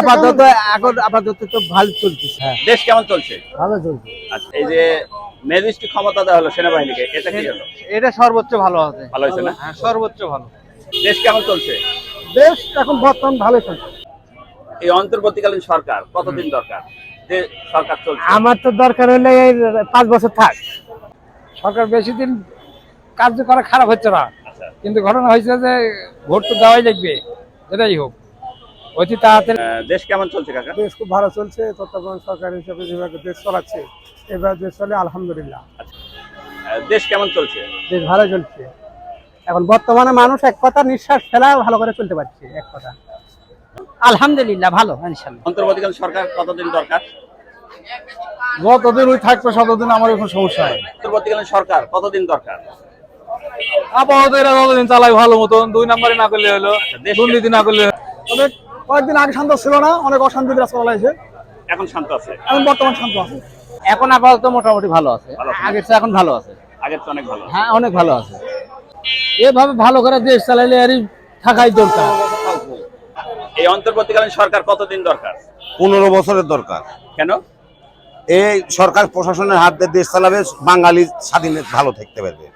আপাতত এখন আপাতত তো ভালো চলতেছে হ্যাঁ। দেশ কেমন চলছে? ভালো চলছে। আচ্ছা এই যে ম্যাজিস্ট্রি ক্ষমতা দেওয়া হলো সেনাবাহিনীকে এটা কি হলো? এটা সর্বোচ্চ ভালো আছে ভালো হয়েছে না? হ্যাঁ সর্বোচ্চ ভালো। দেশ কেমন চলছে? দেশ এখন বর্তমান ভালো চলছে। এই অন্তর্বর্তীকালীন সরকার কতদিন দরকার? যে সরকার চলছে? আমার তো দরকার হলে এই পাঁচ বছর থাক। সরকার বেশি দিন কার্য করা খারাপ হচ্ছে না। আচ্ছা। কিন্তু ঘটনা হয়েছে যে ভোট তো দেওয়াই লাগবে। এটাই হোক। অতি তাড়াতাড়ি দেশ কেমন চলছে কাকা? দেশ খুব ভালো চলছে তত্ত্বাবধান সরকার হিসেবে যেভাবে দেশ চালাচ্ছে এবার দেশ চলে আলহামদুলিল্লাহ। দেশ কেমন চলছে? দেশ ভালো চলছে। এখন বর্তমানে মানুষ এক কথা নিঃশ্বাস ফেলা ভালো করে চলতে পারছে এক কথা। আলহামদুলিল্লাহ ভালো ইনশাল্লাহ অন্তর্বর্তীকালীন সরকার কতদিন দরকার? যতদিন ওই থাকবে ততদিন আমার কোনো সমস্যা হয় অন্তর্বর্তীকালীন সরকার কতদিন দরকার? আপাতত এরা যতদিন চালাই ভালো মতন দুই নম্বরে না করলে হলো দেশ- দুর্নীতি না করলে তবে কয়েকদিন আগে শান্ত ছিল না অনেক অশান্তি বিরাজ করা হয়েছে এখন শান্ত আছে? এখন বর্তমান শান্ত আছে। এখন আপাতত মোটামুটি ভালো আছে। আগের চেয়ে এখন ভালো আছে। আগের তো অনেক ভালো। হ্যাঁ অনেক ভালো আছে। এভাবে ভালো করে দেশ চালাইলে আরই থাকাই দরকার। এই অন্তর্বর্তীকালীন সরকার কতদিন দরকার? পনেরো বছরের দরকার। কেন? এই সরকার প্রশাসনের হাত দিয়ে দেশ চালাবে বাঙালি স্বাধীন ভালো থাকতে পারবে।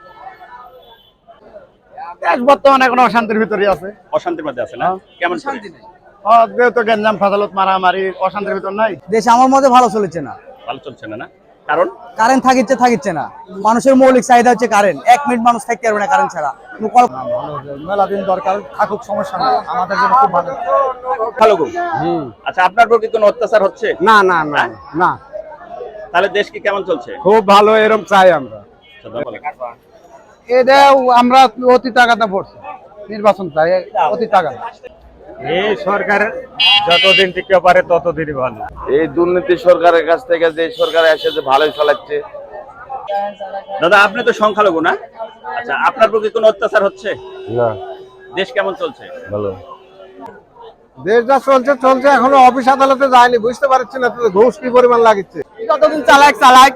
দেশ বর্তমানে এখন অশান্তির ভিতরে আছে। অশান্তির মধ্যে আছে না? কেমন শান্তি নেই। গ্যাঞ্জাম ফাজালত মারামারি অশান্তির ভিতর নাই। দেশ আমার মধ্যে ভালো চলেছে না। ভালো চলছে না না? কারণ? কারেন্ট থাকিচ্ছে থাকিচ্ছে না। মানুষের মৌলিক চাহিদা হচ্ছে কারেন্ট। এক মিনিট মানুষ থাকতে পারবে না কারেন্ট ছাড়া। মেলা দিন দরকার থাকুক সমস্যা নেই। আমাদের জন্য খুব ভালো। ভালো গো? আচ্ছা আপনার প্রতি কোনো অত্যাচার হচ্ছে? না না না না। তাহলে দেশ কি কেমন চলছে? খুব ভালো এরকম চাই আমরা। এটা আমরা অতি টাকাতে পড়ছি নির্বাচন চাই অতি টাকা। এই সরকার যতদিন টিকতে পারে ততদিনই ভালো। এই দুর্নীতি সরকারের কাছ থেকে যে সরকার এসে যে ভালোই চালাচ্ছে। দাদা আপনি তো সংখ্যালঘু না? আচ্ছা আপনার প্রতি কোনো অত্যাচার হচ্ছে? না। দেশ কেমন চলছে? ভালো। দেশ যা চলছে চলছে। এখনও অফিস আদালতে যায়নি বুঝতে পারছি না ঘুষ কি পরিমাণ লাগছে যতদিন চালাক চালাক।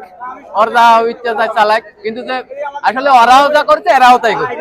ওর যা ইচ্ছা যায় চালাক। কিন্তু যে আসলে ওরাও যা করছে এরাও তাই করছে।